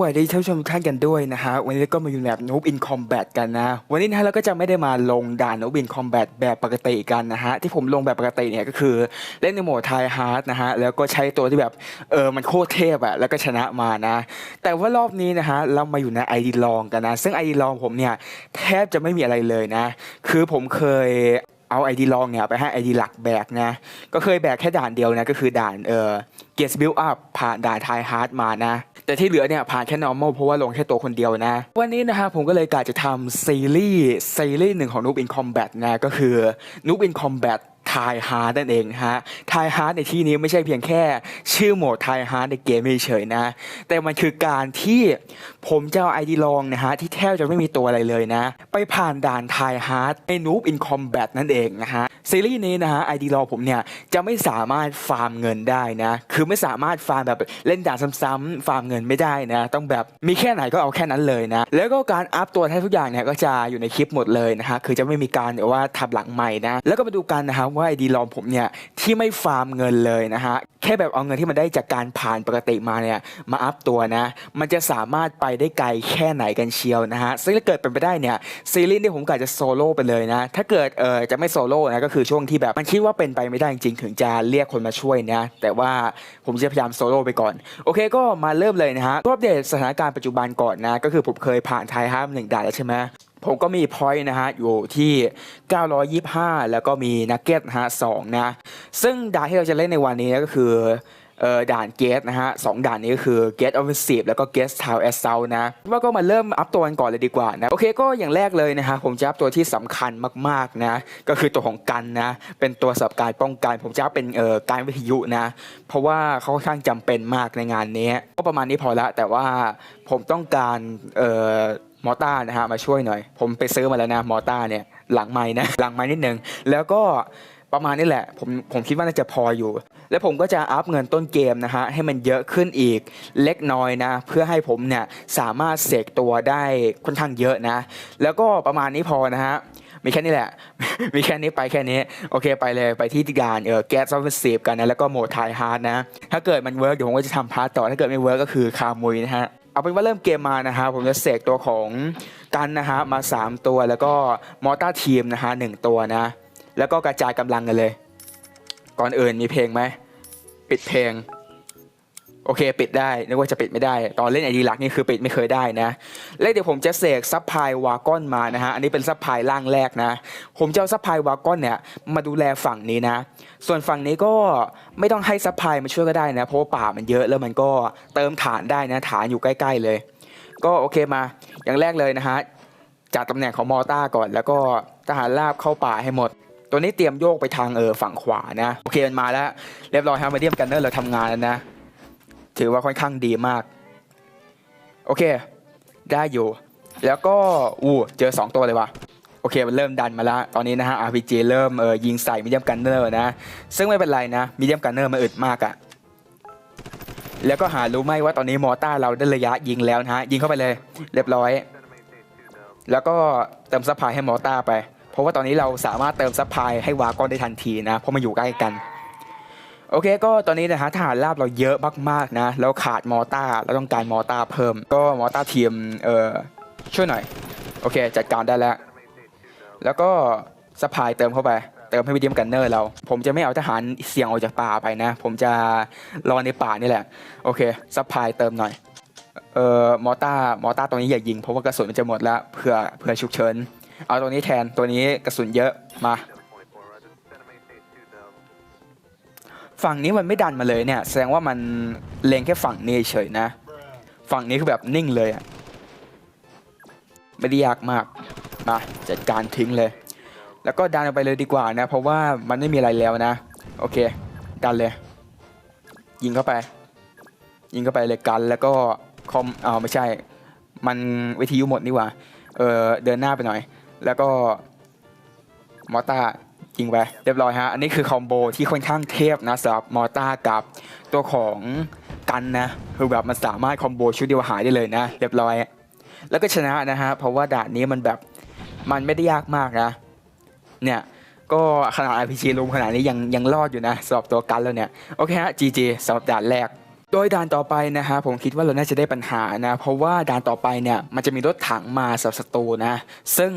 วัสดีท่านผู้ชมทุกท่านกันด้วยนะฮะ วันนี้ก็มาอยู่แบบนูบอินคอมแบทกันนะ วันนี้นะฮะเราก็จะไม่ได้มาลงด่านนูบอินคอมแบทแบบปกติกันนะฮะ ที่ผมลงแบบปกติเนี่ยก็คือเล่นในโหมดไทฮาร์ดนะฮะ แล้วก็ใช้ตัวที่แบบเออมันโคตรเทพอะแล้วก็ชนะมานะ แต่ว่ารอบนี้นะฮะเรามาอยู่ในไอดีลองกันนะ ซึ่งไอดีลองผมเนี่ยแทบจะไม่มีอะไรเลยนะ คือผมเคย เอาไอดีลองเนี่ยไปให้ไอดีหลักแบกนะ ก็เคยแบกแค่ด่านเดียวนะ ก็คือด่านเออเกียร์บิลอัพผ่านด่านไทฮาร์ดมานะ แต่ที่เหลือเนี่ยผ่านแค่ normal เพราะว่าลงแค่ตัวคนเดียวนะ วันนี้นะฮะผมก็เลยกะจะทำซีรีส์ซีรีส์หนึ่งของ Noob in Combat นะ ก็คือ Noob in Combat ทายฮาร์ดนั่นเองนะฮะทายฮาร์ดในที่นี้ไม่ใช่เพียงแค่ ชื่อโหมดทายฮาร์ดในเกมเฉยๆนะ แต่มันคือการที่ผมจะเอาไอดีลองนะฮะที่แทบจะไม่มีตัวอะไรเลยนะ ไปผ่านด่านทายฮาร์ดใน Noob in Combat นั่นเองนะฮะซีรีส์นี้นะฮะไอดีลองผมเนี่ยจะไม่สามารถฟาร์มเงินได้นะ คือไม่สามารถฟาร์มแบบเล่นด่านซ้ำๆฟาร์มเงินไม่ได้นะ ต้องแบบมีแค่ไหนก็เอาแค่นั้นเลยนะ แล้วก็การอัพตัวให้ทุกอย่างเนี่ยก็จะอยู่ในคลิปหมดเลยนะฮะคือจะไม่มีการแบบว่าทำหลังใหม่นะแล้วก็มาดูกันนะฮะว่าไอดีลองผมเนี่ยที่ไม่ฟาร์มเงินเลยนะฮะแค่แบบเอาเงินที่มันได้จากการผ่านปกติมาเนี่ยมาอัพตัวนะ มันจะสามารถไปได้ไกลแค่ไหนกันเชียวนะฮะซึ่งถ้าเกิดเป็นไปได้เนี่ยซีรีส์ที่ผมกะจะโซโล่ไปเลยนะถ้าเกิดเออจะไม่โซโล่นะก็คือช่วงที่แบบมันคิดว่าเป็นไปไม่ได้จริงถึงจะเรียกคนมาช่วยนะแต่ว่าผมจะพยายามโซโล่ไปก่อน โอเคก็มาเริ่มเลยนะฮะก็อัปเดตสถานการณ์ปัจจุบันก่อนนะก็คือผมเคยผ่านไทยห้ามหนึ่งด่านแล้วใช่ไหมผมก็มีพอยต์นะฮะอยู่ที่ 925 แล้วก็มีนักเก็ตนะฮะสองนะ ซึ่งด่านที่เราจะเล่นในวันนี้ก็คือเอ่อด่านเกตนะฮะสองด่านนี้ก็คือ Gate Offensive แล้วก็ Gate Town a s s a u l t นะว่าก็มาเริ่มอัพตัวกันก่อนเลยดีกว่านะโอเคก็อย่างแรกเลยนะฮะผมจะอัพตัวที่สำคัญมากๆนะก็คือตัวของกันนะเป็นตัวสำหรับการป้องกัน ผมจะอัพเป็นเอ่อการวิทยุนะเพราะว่าเขาค่อนข้างจำเป็นมากในงานนี้ก็ประมาณนี้พอละแต่ว่าผมต้องการเอ่อ มอต้านะฮะมาช่วยหน่อย ผมไปซื้อมาแล้วนะมอต้าเนี่ยหลังไม้นะหลังไม้นิดนึงแล้วก็ประมาณนี้แหละผมผมคิดว่าน่าจะพออยู่ แล้วผมก็จะอัพเงินต้นเกมนะฮะให้มันเยอะขึ้นอีกเล็กน้อยนะ เพื่อให้ผมเนี่ยสามารถเสกตัวได้ค่อนข้างเยอะนะ แล้วก็ประมาณนี้พอนะฮะมีแค่นี้แหละ มีแค่นี้ไปแค่นี้ โอเคไปเลยไปที่การเออแก๊สซอฟต์ซีฟกันนะ แล้วก็โหมดไทยฮาร์ดนะ ถ้าเกิดมันเวิร์กเดี๋ยวผมก็จะทำพาร์ตต่อ ถ้าเกิดไม่เวิร์กก็คือคามุยนะฮะ เอาเป็นว่าเริ่มเกมมานะฮะผมจะเสกตัวของกันนะฮะมา 3 ตัวแล้วก็มอต้าทีมนะฮะหนึ่งตัวนะ แล้วก็กระจายกำลังกันเลย ก่อนอื่นมีเพลงไหม ปิดเพลง โอเค ปิดได้นึกว่าจะปิดไม่ได้ ตอนเล่นไอดีหลักนี่คือปิดไม่เคยได้นะแล้วเดี๋ยวผมจะเสกซับพายวากอนมานะฮะอันนี้เป็นซับพายล่างแรกนะ ผมจะเอาซับพายวากอนเนี่ยมาดูแลฝั่งนี้นะ ส่วนฝั่งนี้ก็ไม่ต้องให้ซับพายมาช่วยก็ได้นะ เพราะว่าป่ามันเยอะแล้วมันก็เติมฐานได้นะฐานอยู่ใกล้ ๆเลย ก็โอเคมาอย่างแรกเลยนะฮะจัดตำแหน่งของมอต้าก่อน แล้วก็ทหารราบเข้าป่าให้หมดตัวนี้เตรียมโยกไปทางเออฝั่งขวานะ โอเคมันมาแล้ว เรียบร้อยครับมาเดียมกันเนอร์เราทำงานแล้วนะ ถือว่าค่อนข้างดีมาก โอเค ได้อยู่ แล้วก็อู้เจอ 2 ตัวเลยว่ะโอเคมันเริ่มดันมาแล้ว ตอนนี้นะฮะ RPG เริ่มเออยิงใส่มิเดียมกันเนอร์นะ ซึ่งไม่เป็นไรนะมิเดียมกันเนอร์มันอึดมากอะแล้วก็หารู้ไหมว่าตอนนี้มอต้าเราได้ระยะยิงแล้วนะฮะ ยิงเข้าไปเลย เรียบร้อย แล้วก็เติมซัพพลายให้มอต้าไป เพราะว่าตอนนี้เราสามารถเติมซัพพลายให้วากอนได้ทันทีนะ เพราะมันอยู่ใกล้กัน โอเค ก็ตอนนี้นะฮะทหารราบเราเยอะมากๆนะแล้วขาดมอต้าเราต้องการมอต้าเพิ่ม ก็มอต้าทียมเอ่อช่วยหน่อย โอเค จัดการได้แล้ว แล้วก็สปายเติมเข้าไป เติมให้วิดีมกันเนอร์เรา ผมจะไม่เอาทหารเสี่ยงออกจากป่าไปนะ ผมจะรอในป่านี่แหละ โอเคสปายเติมหน่อยเอ่อมอต้ามอต้าตัวนี้อย่ายิงเพราะว่ากระสุนมันจะหมดแล้วเผื่อเผื่อฉุกเฉินเอาตัวนี้แทนตัวนี้กระสุนเยอะมา ฝั่งนี้มันไม่ดันมาเลยเนี่ย แสดงว่ามันเลงแค่ฝั่งนี้เฉยนะ ฝั่งนี้คือแบบนิ่งเลยอะไม่ได้ยากมากมาจัดการทิ้งเลย แล้วก็ดันออกไปเลยดีกว่านะ เพราะว่ามันไม่มีอะไรแล้วนะ โอเค ดันเลย ยิงเข้าไป ยิงเข้าไปเลยกัน แล้วก็คอมเอาไม่ใช่ มันวิทยุหมดนี่หว่า เออเดินหน้าไปหน่อย แล้วก็มอต้า ยิงไปเรียบร้อยฮะ อันนี้คือคอมโบที่ค่อนข้างเทพนะสำหรับมอต้ากับตัวของกันนะคือแบบมันสามารถคอมโบชุดเดียวหายได้เลยนะ เรียบร้อย แล้วก็ชนะนะฮะ เพราะว่าด่านนี้มันแบบมันไม่ได้ยากมากนะ เนี่ยก็ขนาด RPG ลุมขนาดนี้ยังยังรอดอยู่นะสำหรับตัวกันแล้วเนี่ย โอเคฮะ GG สำหรับด่านแรก โดยด่านต่อไปนะฮะผมคิดว่าเราน่าจะได้ปัญหานะ เพราะว่าด่านต่อไปเนี่ยมันจะมีรถถังมาสับศัตรูนะ ซึ่ง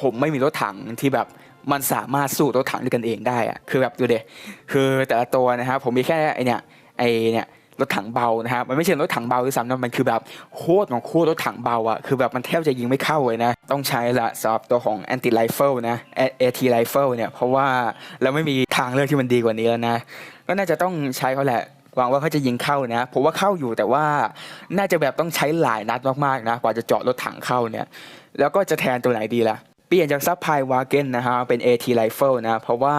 ผมไม่มีรถถังที่แบบ มันสามารถสู้รถถังด้วยกันเองได้อะคือแบบดูเดคือแต่ละตัวนะฮะผมมีแค่ไอเนี่ยไอเนี่ยรถถังเบานะฮะมันไม่ใช่รถถังเบาด้วยซ้ำนะมันคือแบบโคตรของโคตรรถถังเบาอะคือแบบมันแทบจะยิงไม่เข้าเลยนะ ต้องใช้ละสำหรับตัวของ anti rifle นะ AT rifle เนี่ยเพราะว่าเราไม่มีทางเลือกที่มันดีกว่านี้แล้วนะ ก็น่าจะต้องใช้เขาแหละหวังว่าเขาจะยิงเข้านะผมว่าเข้าอยู่แต่ว่าน่าจะแบบต้องใช้หลายนัดมากๆนะกว่าจะเจาะรถถังเข้าเนี่ย แล้วก็จะแทนตัวไหนดีล่ะ เปลี่ยนจากซับไพวาเกนนะฮะเป็น AT Rifle นะเพราะว่า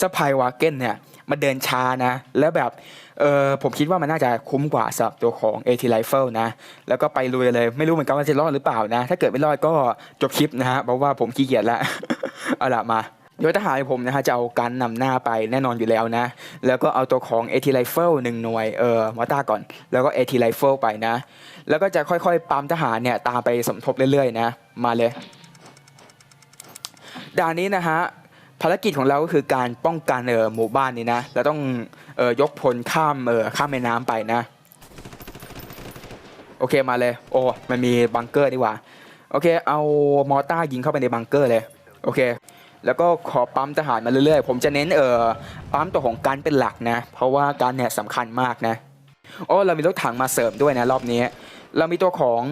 ซับไพวาเกนเนี่ยมันเดินช้านะ แล้วแบบเออผมคิดว่ามันน่าจะคุ้มกว่าสำหรับตัวของ AT Rifle นะ แล้วก็ไปลุยเลย ไม่รู้เหมือนกันว่าจะรอดหรือเปล่านะ ถ้าเกิดไม่รอดก็จบคลิปนะฮะเพราะว่าผมขี้เกียจแล้วเอาล่ะมาโดยทหารผมนะฮะจะเอาการนำหน้าไปแน่นอนอยู่แล้วนะ แล้วก็เอาตัวของ AT Rifle หนึ่งหน่วยเออมอต้าก่อน แล้วก็ AT Rifle ไปนะ แล้วก็จะค่อยๆปั๊มทหารเนี่ยตามไปสมทบเรื่อยๆนะ มาเลย ด่านนี้นะฮะภารกิจของเราก็คือการป้องกันเออหมู่บ้านนี้นะเราต้องเออยกพลข้ามเออข้ามแม่น้ำไปนะ โอเคมาเลย โอ้มันมีบังเกอร์ดีกว่าโอเค เอามอต้ายิงเข้าไปในบังเกอร์เลย โอเค แล้วก็ขอปั๊มทหารมาเรื่อยๆ ผมจะเน้นเออปั๊มตัวของการเป็นหลักนะ เพราะว่าการเนี่ยสำคัญมากนะโอ้เรามีรถถังมาเสริมด้วยนะรอบนี้ เรามีตัวของ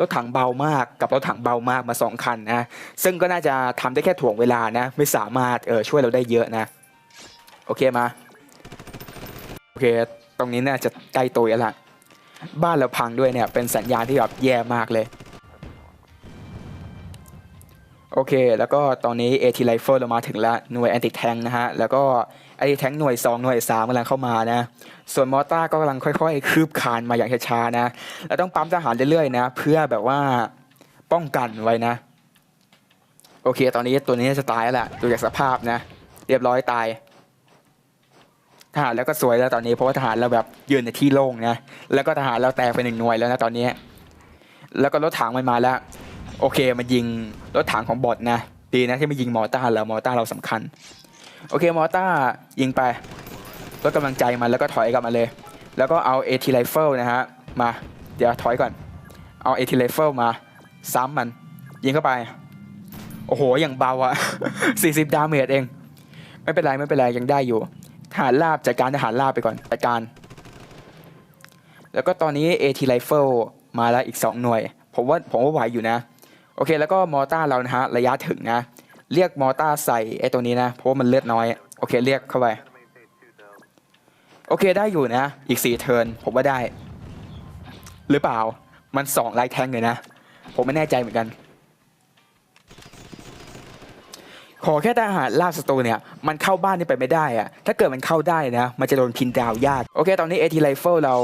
รถถังเบามากกับรถถังเบามากมาสองคันนะ ซึ่งก็น่าจะทำได้แค่ถ่วงเวลานะ ไม่สามารถเออช่วยเราได้เยอะนะ โอเคมา โอเค ตรงนี้น่าจะใกล้ตัวแล้วล่ะบ้านเราพังด้วยเนี่ย เป็นสัญญาณที่แบบแย่มากเลย โอเค แล้วก็ตอนนี้ AT Rifle เรามาถึงแล้วหน่วย Anti Tank นะฮะ แล้วก็ Anti Tank หน่วย 2 หน่วย 3กำลังเข้ามานะ ส่วนมอต้าก็กำลังค่อยๆ คืบคานมาอย่างช้าๆนะแล้วต้องปั๊มทหารเรื่อยๆนะ เพื่อแบบว่าป้องกันไว้นะ โอเค ตอนนี้ตัวนี้จะตายแล้วแหละดูจากสภาพนะ เรียบร้อยตาย ทหารแล้วก็สวยแล้วตอนนี้เพราะว่าทหารเราแบบยืนในที่โล่งนะ แล้วก็ทหารเราแตกไปหนึ่งหน่วยแล้วนะตอนนี้ แล้วก็รถถังมันมาแล้ว โอเคมันยิงรถถังของบอทนะ ดีนะที่ไม่ยิงมอต้าเรามอต้าเราสำคัญ โอเคมอต้ายิงไปลดกำลังใจมันแล้วก็ถอยกลับมาเลย แล้วก็เอา AT Rifle นะฮะมา เดี๋ยวถอยก่อน เอา AT Rifle มา ซ้ำมัน ยิงเข้าไป โอ้โหอย่างเบาอะ40 ดาเมจเอง ไม่เป็นไรไม่เป็นไรยังได้อยู่ทหารราบจัดการทหารราบไปก่อนจัดการ แล้วก็ตอนนี้ AT Rifle มาแล้วอีก 2 หน่วย ผมว่าผมว่าไหวอยู่นะ โอเคแล้วก็มอต้าเรานะฮะระยะถึงนะ เรียกมอต้าใส่ไอ้ตัวนี้นะ เพราะมันเลือดน้อย โอเคเรียกเข้าไป โอเคได้อยู่นะ อีกสี่เทิร์นผมว่าได้ หรือเปล่ามันสองไลท์แทงเลยนะ ผมไม่แน่ใจเหมือนกัน ขอแค่ทหารลากศัตรูเนี่ย มันเข้าบ้านนี่ไปไม่ได้อะถ้าเกิดมันเข้าได้นะ มันจะโดนพินดาวยาก โอเค ตอนนี้เอทีไรเฟิลเรา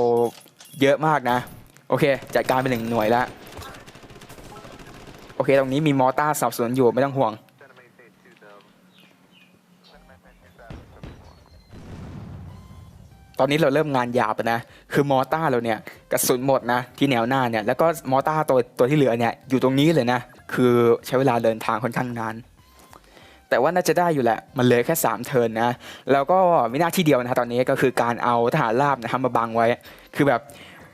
เยอะมากนะ โอเคจัดการไปหนึ่งหน่วยแล้ว โอเค ตรงนี้มีมอต้าสอบสวนอยู่ไม่ต้องห่วง ตอนนี้เราเริ่มงานยาวไปนะ คือมอต้าเราเนี่ยกระสุนหมดนะที่แนวหน้าเนี่ย แล้วก็มอต้าตัวตัวที่เหลือเนี่ยอยู่ตรงนี้เลยนะ คือใช้เวลาเดินทางค่อนข้างนาน แต่ว่าน่าจะได้อยู่แหละ มันเหลือแค่ 3 เทิร์นนะ แล้วก็มีหน้าที่เดียวนะตอนนี้ก็คือการเอาทหารราบนะครับมาบังไว้ คือแบบ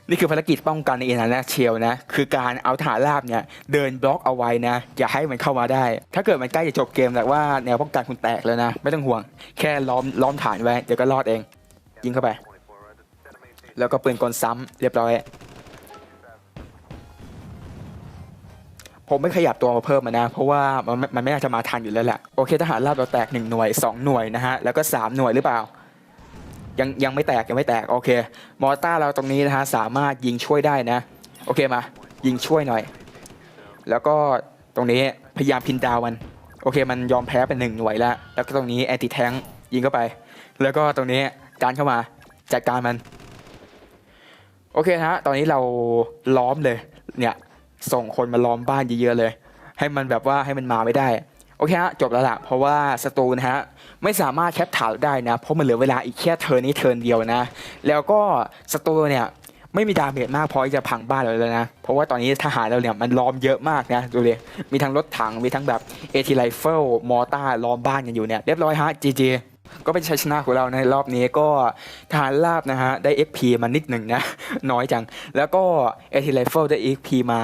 นี่คือภารกิจป้องกันในอินเทอเน็ตเชียวนะ คือการเอาทหารราบเนี่ยเดินบล็อกเอาไว้นะ อย่าให้มันเข้ามาได้ ถ้าเกิดมันใกล้จะจบเกมแต่ว่าแนวป้องกันคุณแตกแล้วนะ ไม่ต้องห่วง แค่ล้อมล้อมฐานไว้ เดี๋ยวก็รอดเอง ยิงเข้าไป แล้วก็ปืนกลซ้ำเรียบร้อย ผมไม่ขยับตัวมาเพิ่มมานะ เพราะว่ามันไม่มันไม่น่าจะมาทันอยู่แล้วแหละ โอเคทหารราบเราแตกหนึ่งหน่วยสองหน่วยนะฮะ แล้วก็สามหน่วยหรือเปล่า ยังยังไม่แตกยังไม่แตกโอเค มอต้าเราตรงนี้นะฮะสามารถยิงช่วยได้นะ โอเคมา ยิงช่วยหน่อย แล้วก็ตรงนี้พยายามพินดาวมัน โอเคมันยอมแพ้เป็นหนึ่งหน่วยแล้ว แล้วก็ตรงนี้แอนติแทงยิงเข้าไป แล้วก็ตรงนี้การเข้ามาจัดการมัน โอเคฮะตอนนี้เราล้อมเลยเนี่ยส่งคนมาล้อมบ้านเยอะๆเลย ให้มันแบบว่าให้มันมาไม่ได้ อเคฮะจบแล้วล่ะเพราะว่าศัตรูนะฮะไม่สามารถแคปถ่ายได้นะ เพราะมันเหลือเวลาอีกแค่เทิร์นนี้เทิร์นเดียวนะ แล้วก็ศัตรูเนี่ยไม่มีดาเมจมากพอที่จะพังบ้านเราเลยนะ เพราะว่าตอนนี้ทหารเราเนี่ยมันล้อมเยอะมากนะดูเลยมีทั้งรถถัง มีทั้งแบบเอทีไรเฟิลมอต้าล้อมบ้านกันอยู่เนี่ยเรียบร้อยฮะจีจีก็เป็นชัยชนะของเราในรอบนี้ก็ทหารราบนะฮะได้ XP มานิดหนึ่งนะ น้อยจัง แล้วก็เอทีไ i เฟิลได้ XP มา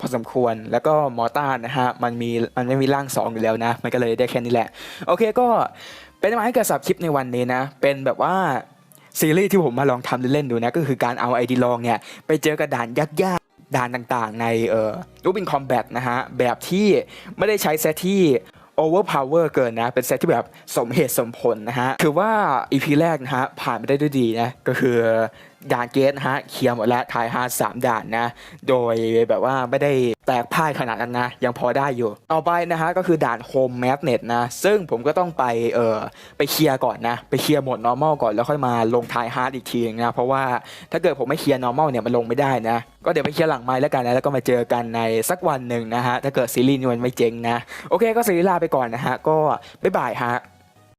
พอสมควร แล้วก็มอต้านะฮะมันมีมันไม่มีร่างสองอยู่แล้วนะ มันก็เลยได้แค่นี้แหละ โอเคก็เป็นมาให้กระสับคลิปในวันนี้นะ เป็นแบบว่าซีรีส์ที่ผมมาลองทำเล่นๆดูนะ ก็คือการเอาไอดีลองเนี่ยไปเจอกับด่านยากๆด่านต่างๆ ในเอ่อรูบินคอมแบทนะฮะ แบบที่ไม่ได้ใช้เซตที่ overpower เวอร์เกินนะ เป็นเซตที่แบบสมเหตุสมผลนะฮะ คือว่า EP แรกนะฮะ ผ่านไปได้ด้วยดีนะ ก็คือด่านเกตฮะเคลียร์หมดแล้วทายฮาร์ดสามด่านนะ โดยแบบว่าไม่ได้แตกพ่ายขนาดนั้นนะ ยังพอได้อยู่ต่อไปนะฮะก็คือด่านโฮมแมกเน็ตนะ ซึ่งผมก็ต้องไปเอ่อไปเคลียร์ก่อนนะ ไปเคลียร์หมด normal ก่อนแล้วค่อยมาลงทายฮาร์ดอีกทีนึงนะ เพราะว่าถ้าเกิดผมไม่เคลียร์ normal เนี่ยมันลงไม่ได้นะ ก็เดี๋ยวไปเคลียร์หลังไม้แล้วกันนะแล้วก็มาเจอกันในสักวันหนึ่งนะฮะถ้าเกิดซีรีส์นี้มันไม่เจ๊งนะโอเคก็ซีรีส์ลาไปก่อนนะฮะก็บ๊ายบายฮะ